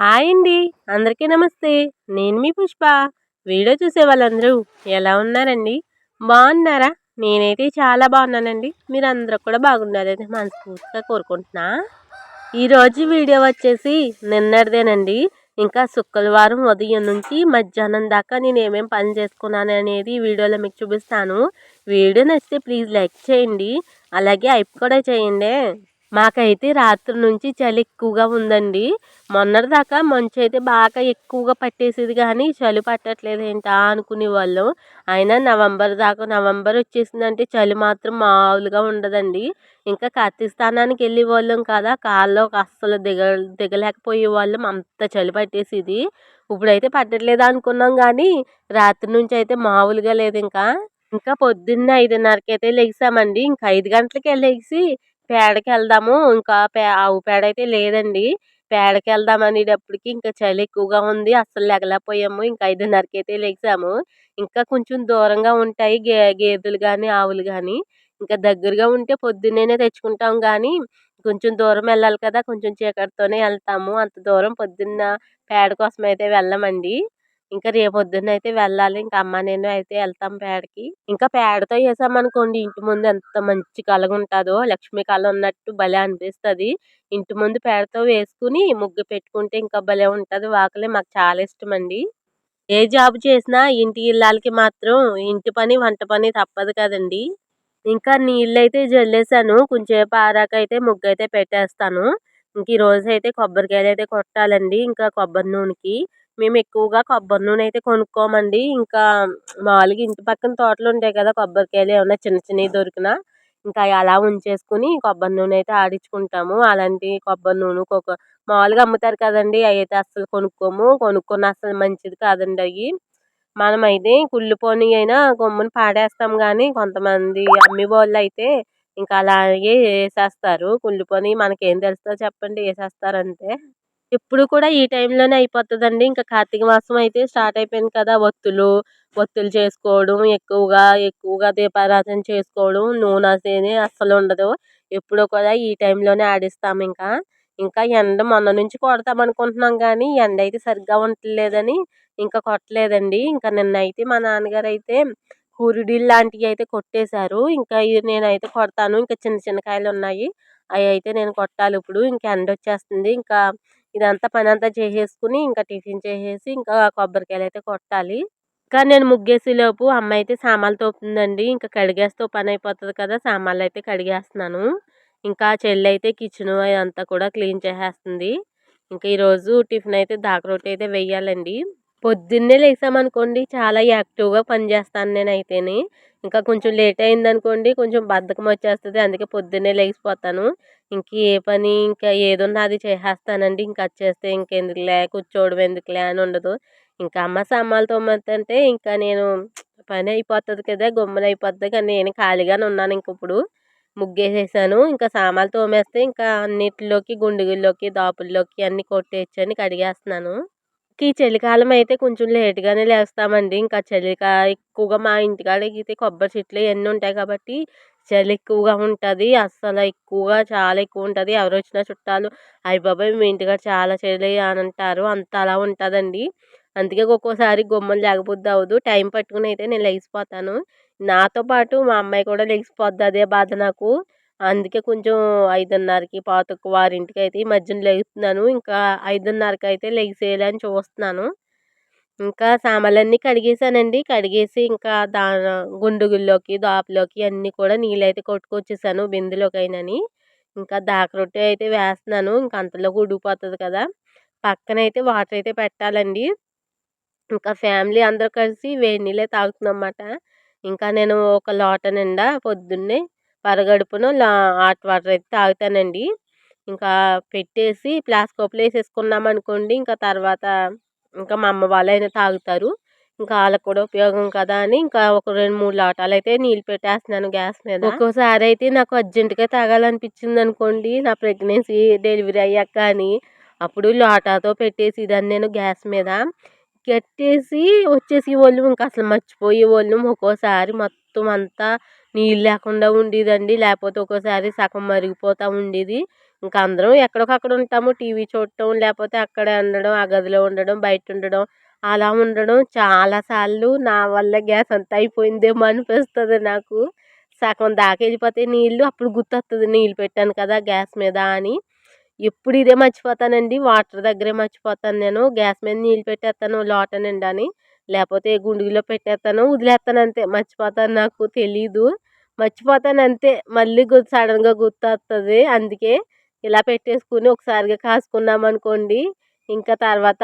Hi అండి. అందరికీ నమస్తే. నేను మీ పుష్ప. వీడియో చూసే వాళ్ళందరూ ఎలా ఉన్నారండి? బాగున్నారా? నేనైతే చాలా బాగున్నానండి. మీరు అందరూ కూడా బాగున్నారని మనస్ఫూర్తిగా కోరుకుంటున్నా. ఈరోజు వీడియో వచ్చేసి నిన్నటిదేనండి. ఇంకా శుక్రవారం ఉదయం నుంచి మధ్యాహ్నం దాకా నేను ఏమేమి పని చేసుకున్నాను అనేది వీడియోలో మీకు చూపిస్తాను. వీడియో నచ్చితే ప్లీజ్ లైక్ చేయండి. అలాగే హైప్ కూడా చేయండి. మాకైతే రాత్రి నుంచి చలి ఎక్కువగా ఉందండి. మొన్నటిదాకా మంచు అయితే బాగా ఎక్కువగా పట్టేసేది కానీ చలి పట్టట్లేదు ఏంటా అనుకునే వాళ్ళం. అయినా నవంబర్ దాకా నవంబర్ వచ్చేసిందంటే చలి మాత్రం మామూలుగా ఉండదండి. ఇంకా కత్తి స్థానానికి వెళ్ళే వాళ్ళం కదా కాళ్ళు అస్సలు దిగ దిగలేకపోయే వాళ్ళం. అంత చలి పట్టేసేది. ఇప్పుడైతే పట్టట్లేదు అనుకున్నాం కానీ రాత్రి నుంచి అయితే మామూలుగా లేదు ఇంకా. ఇంకా పొద్దున్న ఐదున్నరకి అయితే లెగిసామండి ఇంకా ఐదు గంటలకే లెగిసి పేడకి వెళ్దాము ఇంకా పే ఆవు పేడ అయితే లేదండి. పేడకి వెళ్దాం అనేటప్పటికి ఇంకా చలి ఎక్కువగా ఉంది. అస్సలు లేగలేకపోయాము. ఇంకా ఐదున్నరకి అయితే లెగిసాము ఇంకా కొంచెం దూరంగా ఉంటాయి గే గేదెలు కానీ ఆవులు కానీ ఇంకా దగ్గరగా ఉంటే పొద్దున్నే తెచ్చుకుంటాం కానీ కొంచెం దూరం వెళ్ళాలి కదా. కొంచెం చీకటితోనే వెళ్తాము. అంత దూరం పొద్దున్న పేడ కోసం అయితే వెళ్ళమండి. ఇంకా రేపొద్దున అయితే వెళ్ళాలి. ఇంకా అమ్మ నేను అయితే వెళ్తాం పేడకి. ఇంకా పేడతో వేసామనుకోండి ఇంటి ముందు ఎంత మంచి కలగ ఉంటుందో లక్ష్మీ కళ ఉన్నట్టు భలే అనిపిస్తుంది. ఇంటి ముందు పేడతో వేసుకుని ముగ్గు పెట్టుకుంటే ఇంకా భలే ఉంటుంది. వాకలే మాకు చాలా ఇష్టం అండి ఏ జాబ్ చేసినా ఇంటి ఇళ్ళకి మాత్రం ఇంటి పని వంట పని తప్పదు కదండి. ఇంకా నీళ్ళు అయితే జల్లేసాను. కొంచెంసేపు ఆరాక అయితే ముగ్గు అయితే పెట్టేస్తాను. ఇంక ఈ రోజు అయితే కొబ్బరికాయలు అయితే కొట్టాలండి. ఇంకా కొబ్బరి నూనెకి. మేము ఎక్కువగా కొబ్బరి నూనె అయితే కొనుక్కోమండి. ఇంకా మామూలుగా ఇంటి పక్కన తోటలు ఉంటాయి కదా కొబ్బరికాయలు ఏమైనా చిన్న చిన్నవి దొరికినా ఇంకా అలా ఉంచేసుకుని కొబ్బరి నూనె అయితే ఆడించుకుంటాము. అలాంటి కొబ్బరి నూనె కొక మామూలుగా అమ్ముతారు కదండి అవి అయితే అస్సలు కొనుక్కోము. కొనుక్కున్న అస్సలు మంచిది కాదండి అవి. మనమైతే కుళ్ళిపోని అయినా గమ్మున పాడేస్తాం కానీ కొంతమంది అమ్మి వాళ్ళు అయితే ఇంకా అలాగే వేసేస్తారు. కుళ్ళిపోని మనకేం తెలుస్తుందో చెప్పండి వేసేస్తారంతే. ఎప్పుడు కూడా ఈ టైంలోనే అయిపోతుందండి. ఇంకా కార్తీక మాసం అయితే స్టార్ట్ అయిపోయింది కదా ఒత్తులు ఒత్తులు చేసుకోవడం ఎక్కువగా ఎక్కువగా దీపారాధన చేసుకోవడం నూనె సేనే అస్సలు ఉండదు. ఎప్పుడో కూడా ఈ టైంలోనే ఆడిస్తాం ఇంకా. ఇంకా ఎండ మొన్న నుంచి కొడతాం అనుకుంటున్నాం కానీ ఎండ అయితే సరిగ్గా ఉండలేదని ఇంకా కొట్టలేదండి. ఇంకా నిన్న అయితే మా నాన్నగారు అయితే కూరిడీలు లాంటివి అయితే కొట్టేశారు. ఇంకా నేనైతే కొడతాను. ఇంకా చిన్న చిన్న కాయలు ఉన్నాయి అవి అయితే నేను కొట్టాలి ఇప్పుడు. ఇంకా ఎండ వచ్చేస్తుంది. ఇంకా ఇదంతా పని అంతా చేసేసుకుని ఇంకా టిఫిన్ చేసేసి ఇంకా కొబ్బరికాయలు అయితే కొట్టాలి. ఇంకా నేను ముగ్గేసేలోపు అమ్మ అయితే సామాన్లు తోపుతుందండి. ఇంకా కడిగేస్తే పని అయిపోతుంది కదా సామాన్లు అయితే కడిగేస్తున్నాను. ఇంకా చెల్లి అయితే కిచెన్ అదంతా కూడా క్లీన్ చేసేస్తుంది. ఇంకా ఈరోజు టిఫిన్ అయితే దాక రొట్టె అయితే వేయాలండి పొద్దున్నే లేసామనుకోండి చాలా యాక్టివ్గా పనిచేస్తాను నేనైతేనే. ఇంకా కొంచెం లేట్ అయిందనుకోండి కొంచెం బద్ధకం వచ్చేస్తుంది. అందుకే పొద్దున్నే లేచిపోతాను. ఇంక ఏ పని ఇంకా ఏదున్నా అది చేసేస్తానండి. ఇంకా అది చేస్తే ఇంకెందుకులే కూర్చోవడం ఎందుకులే అని ఉండదు. ఇంకా అమ్మ సామాన్లు తోమతంటే ఇంకా నేను పని అయిపోతుంది కదా గమ్మున అయిపోద్ది కానీ నేను ఖాళీగానే ఉన్నాను ఇంక ఇప్పుడు. ముగ్గేసేసాను. ఇంకా సామాన్లు తోమేస్తే ఇంకా అన్నిటిలోకి గుండుగుల్లోకి దాపుల్లోకి అన్నీ కొట్టేయచ్చని కడిగేస్తున్నాను. ఈ చలికాలం అయితే కొంచెం లేట్గానే లేస్తామండి. ఇంకా చలికా ఎక్కువగా మా ఇంటికాడ అయితే కొబ్బరి చెట్లు ఇవన్నీ ఉంటాయి కాబట్టి చలి ఎక్కువగా ఉంటుంది. అస్సలు ఎక్కువగా చాలా ఎక్కువ ఉంటుంది. ఎవరు వచ్చినా చుట్టాలు అయ్య బాబాయ్ మీ ఇంటికాడ చాలా చలి అని అంటారు. అంత అలా ఉంటుందండి. అందుకే ఒక్కోసారి గుమ్మలు లేకపోతే అవ్వదు. టైం పట్టుకుని అయితే నేను లెగిసిపోతాను నాతో పాటు మా అమ్మాయి కూడా లెగిసిపోద్ది అదే బాధ నాకు. అందుకే కొంచెం ఐదున్నరకి పాతకు వారింటికి అయితే ఈ మధ్యన లేగుతున్నాను. ఇంకా ఐదున్నరకి అయితే లెగిసేయాలని చూస్తున్నాను. ఇంకా సామాన్లన్నీ కడిగేసానండి కడిగేసి ఇంకా దా గుండుగుల్లోకి దాపులోకి అన్నీ కూడా నీళ్ళైతే కొట్టుకొచ్చేసాను బిందులోకైనాని. ఇంకా దాక రొట్టె అయితే వేస్తున్నాను. ఇంకా అంతలోకి ఉడికిపోతుంది కదా. పక్కనైతే వాటర్ అయితే పెట్టాలండి. ఇంకా ఫ్యామిలీ అందరూ కలిసి వేడి నీళ్ళే తాగుతున్నాం అన్నమాట. ఇంకా నేను ఒక లోట నిండా పొద్దున్నే పరగడుపును లా హాట్ వాటర్ అయితే తాగుతానండి. ఇంకా పెట్టేసి ప్లాస్క్ ఓపెన్ వేసేసుకున్నాం అనుకోండి ఇంకా తర్వాత ఇంకా మా అమ్మ వాళ్ళైనా తాగుతారు. ఇంకా వాళ్ళకి కూడా ఉపయోగం కదా అని ఇంకా ఒక రెండు మూడు లోటాలు అయితే నీళ్ళు పెట్టేస్తున్నాను గ్యాస్ మీద. ఒక్కోసారి అయితే నాకు అర్జెంటుగా తాగాలనిపించింది అనుకోండి నా ప్రెగ్నెన్సీ డెలివరీ అయ్యాక కానీ అప్పుడు లోటాతో పెట్టేసి దాన్ని నేను గ్యాస్ మీద. కట్టేసి వచ్చేసి వాళ్ళు ఇంకా అసలు మర్చిపోయే వాళ్ళు ఒక్కోసారి మొత్తం అంతా నీళ్ళు లేకుండా ఉండేదండి. లేకపోతే ఒక్కోసారి సగం మరిగిపోతూ ఉండేది. ఇంకా అందరం ఎక్కడికక్కడ ఉంటాము. టీవీ చూడటం లేకపోతే అక్కడే ఉండడం ఆ గదిలో ఉండడం బయట ఉండడం అలా ఉండడం చాలాసార్లు నా వల్ల గ్యాస్ అంతా అయిపోయిందేమో అనిపిస్తుంది నాకు. సగం దాకా వెళ్ళిపోతే నీళ్ళు అప్పుడు గుర్తొస్తుంది నీళ్ళు పెట్టాను కదా గ్యాస్ మీద అని. ఎప్పుడు ఇదే మర్చిపోతానండి. వాటర్ దగ్గరే మర్చిపోతాను నేను. గ్యాస్ మీద నీళ్ళు పెట్టేస్తాను లోట నిండాని లేకపోతే గుండుగిలో పెట్టేస్తాను వదిలేస్తాను అంతే. మర్చిపోతాను నాకు తెలీదు. మర్చిపోతాను అంతే. మళ్ళీ గుర్తు సడన్గా గుర్తొస్తుంది అందుకే ఇలా పెట్టేసుకుని ఒకసారిగా కాసుకున్నాం అనుకోండి. ఇంకా తర్వాత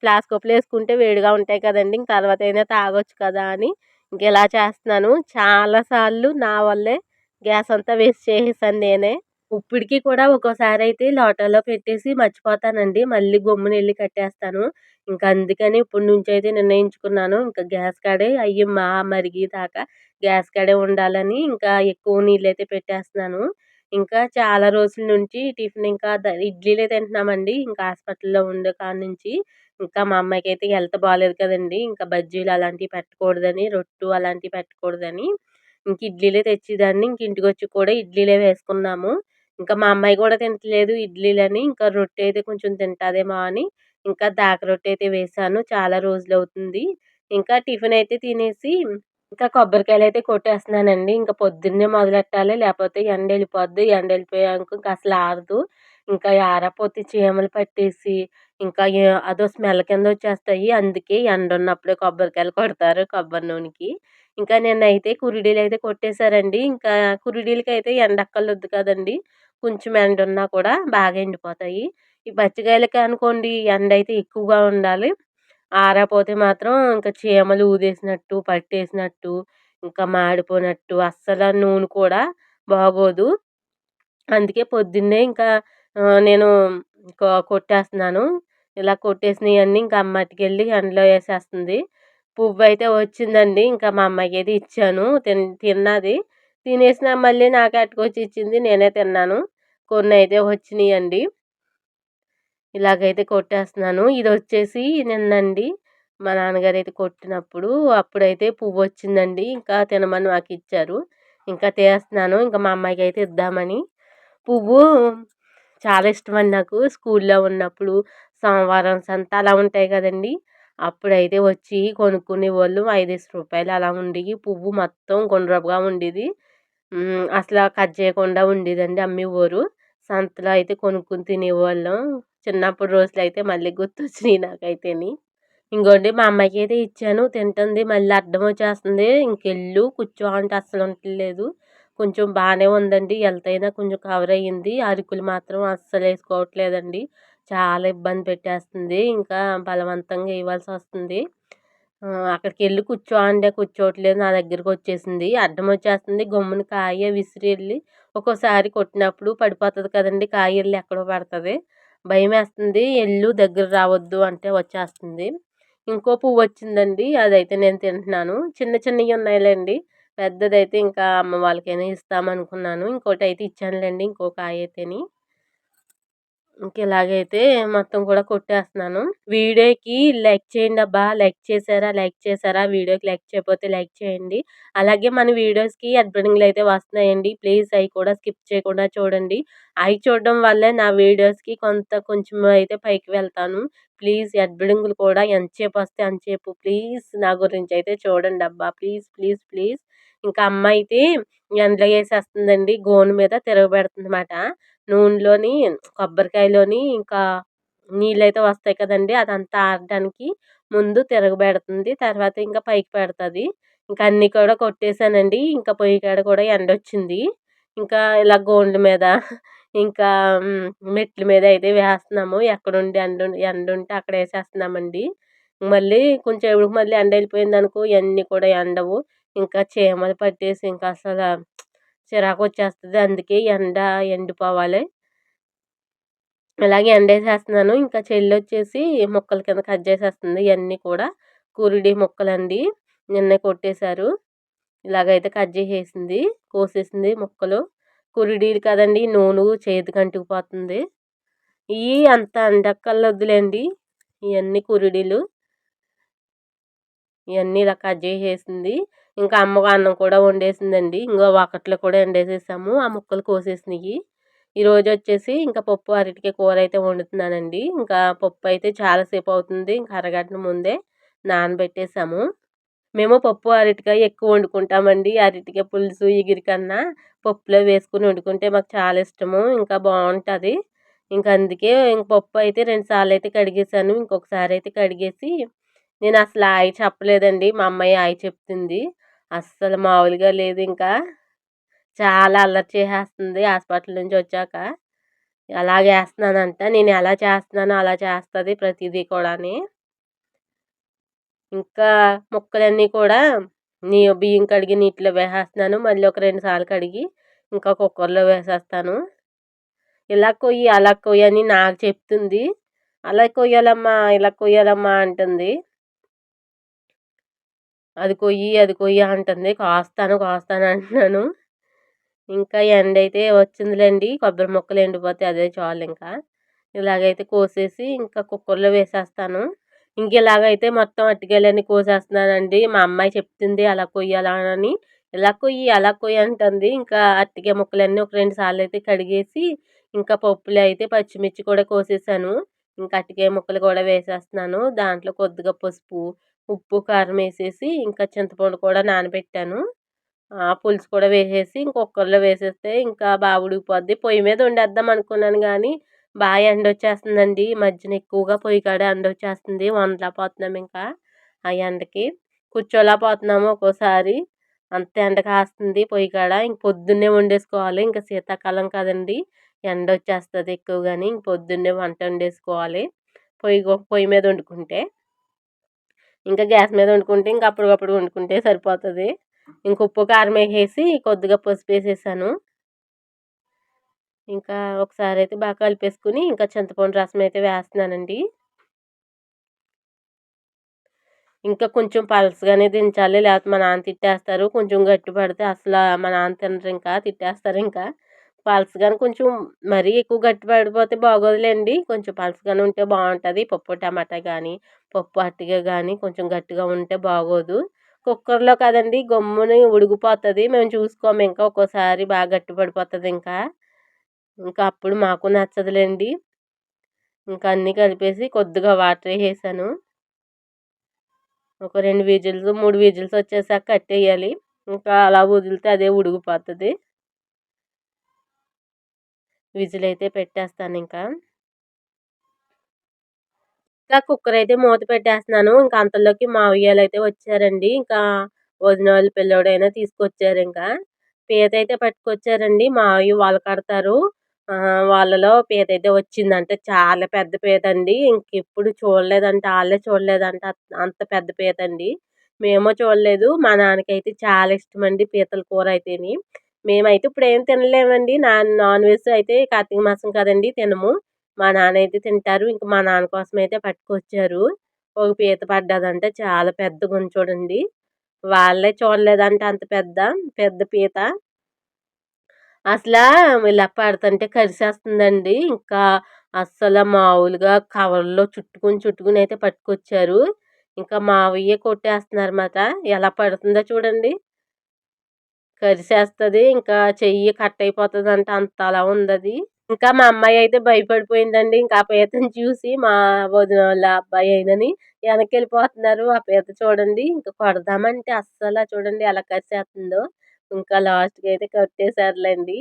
ప్లాస్కోప్లు కప్పులు వేసుకుంటే వేడిగా ఉంటాయి కదండి. ఇంక తర్వాత అయినా తాగొచ్చు కదా అని ఇంక ఇలా చేస్తున్నాను. చాలాసార్లు నా వల్లే గ్యాస్ అంతా వేస్ట్ చేసేసాను నేనే. ఇప్పటికి కూడా ఒక్కోసారి అయితే లోటాలో పెట్టేసి మర్చిపోతానండి. మళ్ళీ గమ్మున వెళ్ళి కట్టేస్తాను. ఇంకా అందుకని ఇప్పటి నుంచి అయితే నిర్ణయించుకున్నాను. ఇంకా గ్యాస్ కాడే అయ్యి మా మరిగి దాకా గ్యాస్ కాడే ఉండాలని ఇంకా ఎక్కువ నీళ్ళు అయితే పెట్టేస్తున్నాను. ఇంకా చాలా రోజుల నుంచి టిఫిన్ ఇంకా ఇడ్లీలే తింటున్నామండి. ఇంకా హాస్పిటల్లో ఉండే కాడ నుంచి ఇంకా మా అమ్మాయికి అయితే హెల్త్ బాగాలేదు కదండి. ఇంకా బజ్జీలు అలాంటివి పెట్టకూడదని రొట్టు అలాంటివి పెట్టకూడదని ఇంక ఇడ్లీలే తెచ్చేదాన్ని. ఇంక ఇంటికి వచ్చి కూడా ఇడ్లీలే వేసుకున్నాము. ఇంకా మా అమ్మాయి కూడా తినట్లేదు ఇడ్లీలని ఇంకా రొట్టె అయితే కొంచెం తింటుందేమో అని ఇంకా దాక రొట్టె అయితే వేసాను చాలా రోజులు అవుతుంది. ఇంకా టిఫిన్ అయితే తినేసి ఇంకా కొబ్బరికాయలు అయితే కొట్టేస్తున్నానండి. ఇంకా పొద్దున్నే మొదలెట్టాలి లేకపోతే ఎండ వెళ్ళిపోద్ది. ఎండ వెళ్ళిపోయాక ఇంకా అసలు ఆరదు. ఇంకా ఆరపోతే చీమలు పట్టేసి ఇంకా అదో స్మెల్ కింద వచ్చేస్తాయి. అందుకే ఎండ ఉన్నప్పుడే కొబ్బరికాయలు కొడతారు కొబ్బరి నూనెకి. ఇంకా నిన్నైతే కురిడీలు అయితే కొట్టేశారండి. ఇంకా కురిడీలకి అయితే ఎండక్కర్లేదు కదండి. కొంచెం ఎండ ఉన్నా కూడా బాగా ఎండిపోతాయి. ఈ పచ్చికాయలకి అనుకోండి ఎండ అయితే ఎక్కువగా ఉండాలి. ఆరపోతే మాత్రం ఇంకా చీమలు ఊదేసినట్టు పట్టేసినట్టు ఇంకా మాడిపోయినట్టు అస్సలు నూనె కూడా బాగోదు. అందుకే పొద్దున్నే ఇంకా నేను కొట్టేస్తున్నాను. ఇలా కొట్టేసినవన్నీ ఇంకా అమ్మటికెళ్ళి ఎండలో వేసేస్తుంది. పువ్వు అయితే వచ్చిందండి. ఇంకా మా అమ్మాయికి అయితే ఇచ్చాను. తిన్ తిన్నది. తినేసిన మళ్ళీ నాకు అట్టుకొచ్చి ఇచ్చింది నేనే తిన్నాను. కొన్ని అయితే వచ్చినాయండి. ఇలాగైతే కొట్టేస్తున్నాను. ఇది వచ్చేసి నిన్నండి మా నాన్నగారు అయితే కొట్టినప్పుడు అప్పుడైతే పువ్వు వచ్చిందండి ఇంకా తినమని మాకు ఇచ్చారు ఇంకా తీస్తున్నాను. ఇంకా మా అమ్మాయికి అయితే ఇద్దామని. పువ్వు చాలా ఇష్టం అండి నాకు. స్కూల్లో ఉన్నప్పుడు సోమవారం సంత అలా ఉంటాయి కదండి. అప్పుడైతే వచ్చి కొనుక్కునే వాళ్ళు ఐదేసి రూపాయలు అలా ఉండేవి పువ్వు మొత్తం గుండ్రపుగా ఉండేది. అసలు కట్ చేయకుండా ఉండేదండి అమ్మేవారు సంతలో అయితే కొనుక్కుని తినేవాళ్ళం. చిన్నప్పుడు రోజులు అయితే మళ్ళీ గుర్తొచ్చినాయి నాకైతేని. ఇంకోండి మా అమ్మాయికి అయితే ఇచ్చాను. తింటుంది మళ్ళీ అడ్డం వచ్చేస్తుంది. ఇంకెళ్ళు కూర్చో అంటే అస్సలు ఉండలేదు కొంచెం బాగానే ఉందండి. హెల్త్ కొంచెం కవర్ అయ్యింది. అరుకులు మాత్రం అస్సలు వేసుకోవట్లేదండి. చాలా ఇబ్బంది పెట్టేస్తుంది. ఇంకా బలవంతంగా ఇవ్వాల్సి వస్తుంది. అక్కడికి వెళ్ళి కూర్చో అంటే కూర్చోవట్లేదు నా దగ్గరకు వచ్చేసింది. అడ్డం వచ్చేస్తుంది గమ్మున కాయ విసిరి వెళ్ళి ఒక్కోసారి కొట్టినప్పుడు పడిపోతుంది కదండి కాయ వెళ్ళి ఎక్కడో పడుతుంది. భయం వేస్తుంది ఎల్లు దగ్గర రావద్దు అంటే వచ్చేస్తుంది. ఇంకో పువ్వు వచ్చిందండి అదైతే నేను తింటున్నాను. చిన్న చిన్నవి ఉన్నాయిలేండి పెద్దదైతే ఇంకా అమ్మ వాళ్ళకైనా ఇస్తామనుకున్నాను. ఇంకోటి అయితే ఇచ్చానులేండి ఇంకో కాయ అయితేని ఇంకెలాగైతే మొత్తం కూడా కొట్టేస్తున్నాను. వీడియోకి లైక్ చేయండి అబ్బా. లైక్ చేశారా? లైక్ చేశారా? వీడియోకి లైక్ చేయకపోతే లైక్ చేయండి. అలాగే మన వీడియోస్కి అడ్బడింగ్లు అయితే వస్తున్నాయండి. ప్లీజ్ అవి కూడా స్కిప్ చేయకుండా చూడండి. అవి చూడడం వల్లే నా వీడియోస్కి కొంత కొంచెం అయితే పైకి వెళ్తాను. ప్లీజ్ అడ్బడింగ్లు కూడా ఎంతసేపు వస్తే అంతసేపు ప్లీజ్ నా గురించి అయితే చూడండి అబ్బా. Please please please. ఇంకా అమ్మ అయితే ఎండలో వేసేస్తుందండి. గోను మీద తిరగబెడుతుంది అన్నమాట నూనెలోని కొబ్బరికాయలోని ఇంకా నీళ్ళైతే వస్తాయి కదండి అదంతా ఆరడానికి ముందు తిరగబెడుతుంది తర్వాత ఇంకా పైకి పెడుతుంది. ఇంకా అన్నీ కూడా కొట్టేసానండి ఇంకా పొయ్యి కాడ కూడా ఎండ వచ్చింది ఇంకా ఇలా గోండ్ల మీద ఇంకా మెట్ల మీద అయితే వేస్తున్నాము. ఎక్కడుండి ఎండ ఎండ ఉంటే అక్కడ వేసేస్తున్నామండి. మళ్ళీ కొంచెం ఎప్పుడు మళ్ళీ ఎండ వెళ్ళిపోయింది అనుకో ఇవన్నీ కూడా ఎండవు. ఇంకా చీమలు పట్టేసి ఇంకా అసలు చిరాకు వచ్చేస్తుంది అందుకే ఎండ ఎండిపోవాలి. అలాగే ఎండేసేస్తున్నాను. ఇంకా చెల్లి వచ్చేసి మొక్కల కింద కట్ చేసేస్తుంది. ఇవన్నీ కూడా కురిడి ముక్కలండి. నిన్నే కొట్టేశారు. ఇలాగైతే కట్ చేసేసింది కోసేసింది ముక్కలు. కురిడీలు కదండి నూనె చేతికి అంటుకుపోతుంది ఇవి అంత అండక్కర్లేదులేండి ఇవన్నీ కురిడీలు. ఇవన్నీ ఇలా కట్ చేసేసింది. ఇంకా అమ్మ అన్నం కూడా వండేసిందండి. ఇంకో ఒకట్లో కూడా ఎండేసేసాము. ఆ ముక్కలు కోసేసినవి ఈరోజు వచ్చేసి ఇంకా పప్పు అరటికాయ కూర అయితే వండుతున్నానండి. ఇంకా పప్పు అయితే చాలాసేపు అవుతుంది. ఇంకా అరగంట ముందే నానబెట్టేసాము. మేము పప్పు అరటికాయ ఎక్కువ వండుకుంటామండి. అరటికాయ పులుసు ఎగిరికన్నా పప్పులో వేసుకుని వండుకుంటే మాకు చాలా ఇష్టము. ఇంకా బాగుంటుంది. ఇంకా అందుకే ఇంక పప్పు అయితే రెండు సార్లు అయితే కడిగేసాను. ఇంకొకసారి అయితే కడిగేసి నేను అసలు ఆయి చెప్పలేదండి. మా అమ్మాయి ఆయి చెప్తుంది. అస్సలు మామూలుగా లేదు ఇంకా. చాలా అల్లరి చేసేస్తుంది హాస్పిటల్ నుంచి వచ్చాక. అలాగే వేస్తున్నానంట. నేను ఎలా చేస్తున్నానో అలా చేస్తుంది ప్రతిదీ కూడాని. ఇంకా ముక్కలన్నీ కూడా నీ బియ్యం కడిగి నీటిలో వేసేస్తున్నాను. మళ్ళీ ఒక రెండు సార్లు కడిగి ఇంకా కుక్కర్లో వేసేస్తాను. ఇలా కొయ్యి అలా కొయ్యి అని నాకు చెప్తుంది. అలా కొయ్యాలమ్మా ఇలా కొయ్యాలమ్మా అంటుంది. అది కొయ్యి అది కొయ్యి అంటుంది. కోస్తాను కోస్తాను అంటున్నాను. ఇంకా ఎండ అయితే వచ్చిందిలేండి. కొబ్బరి మొక్కలు ఎండిపోతే అదే చాలు ఇంకా. ఇలాగైతే కోసేసి ఇంకా కుక్కర్లో వేసేస్తాను. ఇంక ఇలాగైతే మొత్తం అట్టికాయలన్నీ కోసేస్తున్నానండి. మా అమ్మాయి చెప్తుంది అలా కొయ్యాలని ఇలా కొయ్యి అలా కొయ్యి అంటుంది. ఇంకా అట్టికాయ ముక్కలన్నీ ఒక రెండు సార్లు అయితే కడిగేసి ఇంకా పప్పులు అయితే పచ్చిమిర్చి కూడా కోసేసాను. ఇంకా అట్టికాయ ముక్కలు కూడా వేసేస్తున్నాను. దాంట్లో కొద్దిగా పసుపు ఉప్పు కారం వేసేసి ఇంకా చింతపండు కూడా నానబెట్టాను. పులుసు కూడా వేసేసి కుక్కర్లో వేసేస్తే ఇంకా బాగా ఉడికిపోద్ది. పొయ్యి మీద వండేద్దాం అనుకున్నాను కానీ బాగా ఎండ వచ్చేస్తుందండి. ఈ మధ్యన ఎక్కువగా పొయ్యి కాడ ఎండ వచ్చేస్తుంది. వండలేకపోతున్నాం ఇంకా ఆ ఎండకి. కూర్చోలేకపోతున్నాము ఒక్కోసారి. అంత ఎండ కాస్తుంది పొయ్యి కాడ. ఇంక పొద్దున్నే వండేసుకోవాలి. ఇంకా శీతాకాలం కదండి. ఎండ వచ్చేస్తుంది ఎక్కువగాని. ఇంక పొద్దున్నే వంట వండేసుకోవాలి. పొయ్యి పొయ్యి మీద వండుకుంటే. ఇంకా గ్యాస్ మీద వండుకుంటే ఇంకా అప్పటికప్పుడు వండుకుంటే సరిపోతుంది. ఇంక ఉప్పు కారం వేసేసి కొద్దిగా పసుపు వేసేసాను ఇంకా ఒకసారి అయితే బాగా కలిపేసుకుని ఇంకా చింతపండు రసం అయితే వేస్తున్నానండి. ఇంకా కొంచెం పలసగానే దించాలి. లేకపోతే మా నాన్న తిట్టేస్తారు. కొంచెం గట్టి పడితే అసలు మా నాన్న తినరు ఇంకా తిట్టేస్తారు ఇంకా. పలసగానే కొంచెం మరీ ఎక్కువ గట్టి పడిపోతే బాగోదులేండి. కొంచెం పలసగానే ఉంటే బాగుంటుంది. పప్పు టమాటా కానీ పప్పు అట్టిగా కానీ కొంచెం గట్టిగా ఉంటే బాగోదు. కుక్కర్లో కదండి గమ్ముని ఉడిగిపోతుంది. మేము చూసుకోము. ఇంకా ఒక్కోసారి బాగా గట్టి పడిపోతుంది ఇంకా. ఇంకా అప్పుడు మాకు నచ్చదులేండి. ఇంకా అన్నీ కలిపేసి కొద్దిగా వాటర్ వేసాను ఒక రెండు విజిల్స్ మూడు విజిల్స్ వచ్చేసాక కట్టేయాలి ఇంకా అలా వదిలితే అదే ఉడిగిపోతుంది. విజిల్ అయితే పెట్టేస్తాను ఇంకా. ఇంకా కుక్కర్ అయితే మూత పెట్టేస్తున్నాను. ఇంకా అంతలోకి మావయ్యలు అయితే వచ్చారండి. ఇంకా వదిన వాళ్ళ పిల్లోడైనా తీసుకొచ్చారు ఇంకా. పీత అయితే పట్టుకొచ్చారండి. మావయ్య వాళ్ళు కడతారు. వాళ్ళలో పీత అయితే వచ్చిందంటే. చాలా పెద్ద పీత అండి ఇంకెప్పుడు చూడలేదంట. వాళ్ళే చూడలేదంట. అంత పెద్ద పీత అండి మేము చూడలేదు. మా నాన్నకైతే చాలా ఇష్టం అండి పీతల కూర అయితేని. మేమైతే ఇప్పుడు ఏం తినలేమండి. నా నాన్ వెజ్ అయితే కార్తీక మాసం కదండి తినము. మా నాన్న అయితే తింటారు. ఇంకా మా నాన్న కోసం అయితే పట్టుకొచ్చారు. ఒక పీత పడ్డదంట. చాలా పెద్దగా ఉంది చూడండి. వాళ్ళే చూడలేదంట అంత పెద్ద పెద్ద పీత. అసలు ఇలా పడుతుంటే కరిసేస్తుందండి. ఇంకా అస్సలు మామూలుగా కవర్లో చుట్టుకుని చుట్టుకుని అయితే పట్టుకొచ్చారు. ఇంకా మావయ్య కొట్టేస్తున్నారు అన్నమాట ఎలా పడుతుందో చూడండి. కరిసేస్తుంది. ఇంకా చెయ్యి కట్ అయిపోతుంది అంటే అంత అలా ఉంది అది ఇంకా మా అమ్మాయి అయితే భయపడిపోయిందండి. ఇంకా ఆ పీతను చూసి మా వదిన వాళ్ళ అబ్బాయి అయినని వెనక్కి వెళ్ళిపోతున్నారు ఆ పీత చూడండి. ఇంకా కొడదామంటే అస్సలు చూడండి ఎలా కరిసేస్తుందో. ఇంకా లాస్ట్కి అయితే కట్టేశారులేండి.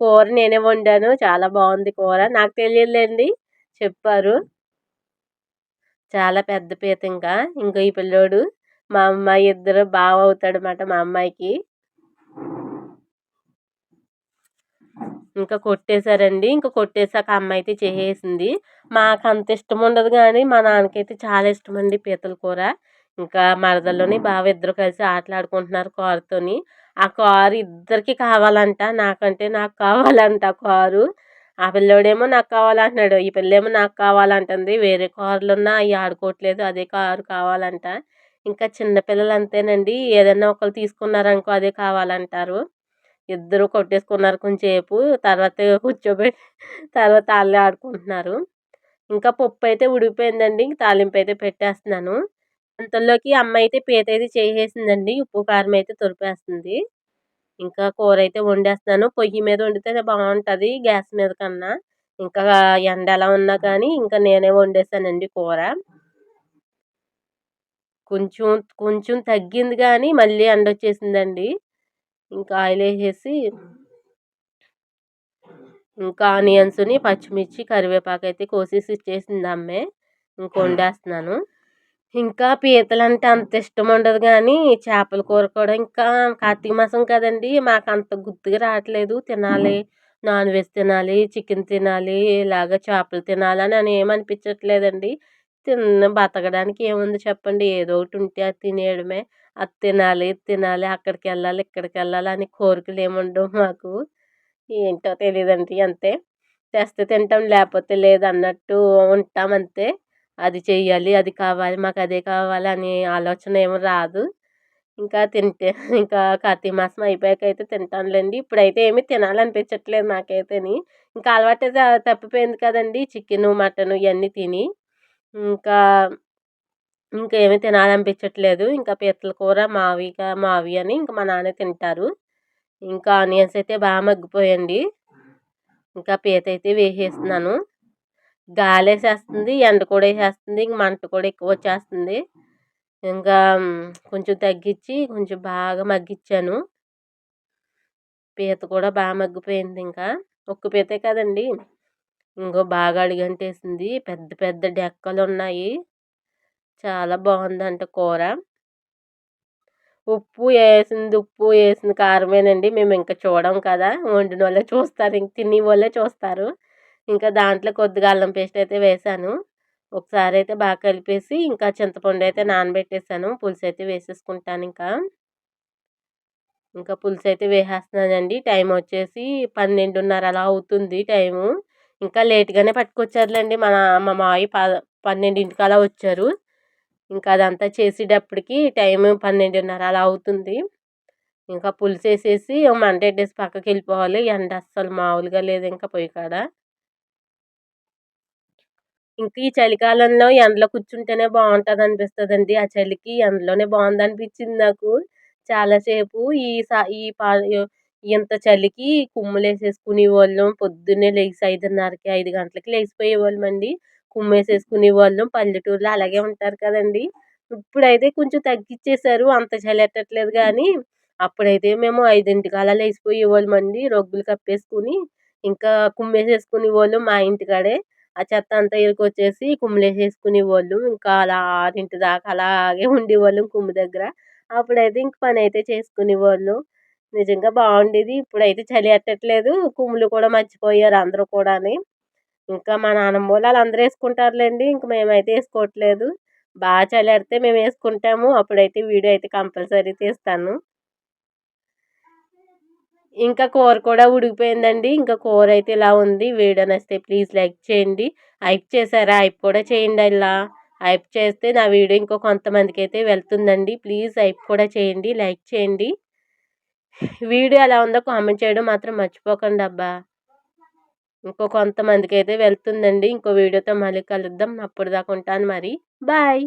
కూర నేనే వండాను. చాలా బాగుంది కూర. నాకు తెలియదులేండి. చెప్పారు. చాలా పెద్ద పీత ఇంకా. ఇంకా ఈ పిల్లోడు. మా అమ్మాయి ఇద్దరు బాగా అవుతాడనమాట మా అమ్మాయికి. ఇంకా కొట్టేశారండి. ఇంకా కొట్టేశాక అమ్మ అయితే చేసేసింది. మాకు అంత ఇష్టం ఉండదు కానీ మా నాన్నకైతే చాలా ఇష్టం అండి పీతల కూర. ఇంకా మరదల్లోని బావ ఇద్దరు కలిసి ఆటలాడుకుంటున్నారు కారుతోని. ఆ కారు ఇద్దరికి కావాలంట. నాకంటే నాకు కావాలంట కారు. ఆ పిల్లోడేమో నాకు కావాలంటున్నాడు. ఈ పిల్లేమో నాకు కావాలంటుంది. వేరే కార్లున్నా అవి ఆడుకోవట్లేదు. అదే కారు కావాలంట. ఇంకా చిన్నపిల్లలు అంతేనండి ఏదైనా ఒకరు తీసుకున్నారనుకో అదే కావాలంటారు. ఇద్దరు కొట్టేసుకున్నారు కొంచెంసేపు. తర్వాత కూర్చోబెట్టి తర్వాత వాళ్ళే ఆడుకుంటున్నారు. ఇంకా పప్పు అయితే ఉడికిపోయిందండి. తాలింపు అయితే పెట్టేస్తున్నాను. అంతలోకి అమ్మ అయితే పీత అయితే చేసేసిందండి. ఉప్పు కారం అయితే తొలిపేస్తుంది ఇంకా కూర అయితే వండేస్తున్నాను. పొయ్యి మీద వండితే బాగుంటుంది గ్యాస్ మీద కన్నా. ఇంకా ఎండ ఎలా ఉన్నా కానీ ఇంకా నేనే వండేసానండి కూర. కొంచెం కొంచెం తగ్గింది కానీ మళ్ళీ ఎండ వచ్చేసిందండి. ఇంకా ఆయిల్ వేసేసి ఇంకా ఆనియన్స్ని పచ్చిమిర్చి కరివేపాకు అయితే కోసేసి ఇచ్చేసింది అమ్మే. ఇంక వండేస్తున్నాను. ఇంకా పీతలు అంటే అంత ఇష్టం ఉండదు కానీ చేపల కూర కూడా ఇంకా కార్తీక మాసం కదండి మాకు అంత గుర్తుగా రావట్లేదు. తినాలి నాన్ వెజ్ తినాలి చికెన్ తినాలి ఇలాగ చేపలు తినాలని అని ఏమనిపించట్లేదండి తిన్న బతకడానికి ఏముంది చెప్పండి ఏదో ఒకటి ఉంటే అది తినేయడమే. అది తినాలి ఇది తినాలి అక్కడికి వెళ్ళాలి ఇక్కడికి వెళ్ళాలి అని కోరికలు ఏముండవు మాకు. ఏంటో తెలియదండి అంతే. తెస్తే తింటాం లేకపోతే లేదు అన్నట్టు ఉంటాం అంతే. అది చెయ్యాలి అది కావాలి మాకు అదే కావాలి అనే ఆలోచన ఏమి రాదు. ఇంకా తింటే ఇంకా కార్తీక మాసం అయిపోయాక అయితే తింటానులేండి. ఇప్పుడైతే ఏమీ తినాలనిపించట్లేదు నాకైతేని. ఇంకా అలవాటు అయితే తప్పిపోయింది కదండి చికెను మటను ఇవన్నీ తిని. ఇంకా ఇంకా ఏమీ తినాలనిపించట్లేదు. ఇంకా పీతల కూర మావిగా మావి అని ఇంకా మా నాన్న తింటారు. ఇంకా ఆనియన్స్ అయితే బాగా మగ్గిపోయండి. ఇంకా పీత అయితే వేసేస్తున్నాను. గాలి వేసేస్తుంది ఎండ కూడా వేసేస్తుంది ఇంక మంట కూడా ఎక్కువ వచ్చేస్తుంది. ఇంకా కొంచెం తగ్గించి కొంచెం బాగా మగ్గించాను. పీత కూడా బాగా మగ్గిపోయింది ఇంకా. ఒక్క పీతే కదండి. ఇంకో బాగా అడిగంటేసింది. పెద్ద పెద్ద డెక్కలు ఉన్నాయి. చాలా బాగుందంట కూర. ఉప్పు వేసింది ఉప్పు వేసింది కారమేనండి. మేము ఇంకా చూడం కదా. వండిన వాళ్ళే చూస్తారు. ఇంక తినే వాళ్ళే చూస్తారు. ఇంకా దాంట్లో కొద్దిగా అల్లం పేస్ట్ అయితే వేసాను. ఒకసారి అయితే బాగా కలిపేసి ఇంకా చింతపండు అయితే నానబెట్టేసాను. పులుసు అయితే వేసేసుకుంటాను ఇంకా. ఇంకా పులుసు అయితే వేసేస్తున్నానండి. టైం వచ్చేసి పన్నెండున్నర అలా అవుతుంది టైము. ఇంకా లేట్గానే పట్టుకొచ్చారులేండి. మన మా మావి ప పన్నెండింటికి అలా వచ్చారు. ఇంకా అదంతా చేసేటప్పటికి టైం పన్నెండున్నర అలా అవుతుంది. ఇంకా పులుసు వేసేసి మంట పెట్టేసి పక్కకి వెళ్ళిపోవాలి. ఎండ అస్సలు మామూలుగా లేదు ఇంకా పొయ్యి కాడ. ఇంకా ఈ చలికాలంలో ఎండలో కూర్చుంటేనే బాగుంటుంది అనిపిస్తుందండి. ఆ చలికి ఎండలోనే బాగుంది అనిపించింది నాకు చాలాసేపు ఈ సా ఈ పా ఇంత చలికి కుమ్ములు వేసేసుకునే వాళ్ళం పొద్దున్నే లేచి ఐదున్నరకి ఐదు గంటలకి లేచిపోయేవాళ్ళం అండి కుమ్మేసేసుకునే వాళ్ళం. పల్లెటూరులో అలాగే ఉంటారు కదండి. ఇప్పుడైతే కొంచెం తగ్గించేశారు అంత చలి ఎట్టట్లేదు కానీ అప్పుడైతే మేము ఐదింటికి అలా లేచిపోయేవాళ్ళం అండి రొగ్గులు కప్పేసుకుని ఇంకా కుమ్మేసేసుకునే వాళ్ళం మా ఇంటికాడే. ఆ చెత్త అంతా ఇరుకొచ్చేసి కుమ్ములేసేసుకునే వాళ్ళు. ఇంకా అలా ఆరింటి దాకా అలాగే ఉండేవాళ్ళం కుమ్ము దగ్గర. అప్పుడైతే ఇంక పని అయితే చేసుకునేవాళ్ళు నిజంగా బాగుండేది. ఇప్పుడైతే చలి ఎట్టట్లేదు. కుమ్ములు కూడా మర్చిపోయారు అందరూ కూడా ఇంకా మా నాన్నమ్మ వాళ్ళు వాళ్ళందరూ వేసుకుంటారులేండి ఇంక మేమైతే వేసుకోవట్లేదు. బాగా చలి మేము వేసుకుంటాము అప్పుడైతే వీడియో అయితే కంపల్సరీ తీస్తాను. ఇంకా కూర కూడా ఉడికిపోయిందండి ఇంకా కూర అయితే ఇలా ఉంది. వీడియో నచ్చితే ప్లీజ్ లైక్ చేయండి. హైప్ చేశారా? హైప్ కూడా చేయండి ఇలా హైప్ చేస్తే నా వీడియో ఇంకో కొంతమందికి అయితే వెళ్తుందండి. ప్లీజ్ హైప్ కూడా చేయండి లైక్ చేయండి. వీడియో ఎలా ఉందో కామెంట్ చేయడం మాత్రం మర్చిపోకండి అబ్బా. ఇంకో కొంతమందికి అయితే వెళ్తుందండి. ఇంకో వీడియోతో మళ్ళీ కలుద్దాం. అప్పుడు దాకా ఉంటాను మరి. బాయ్.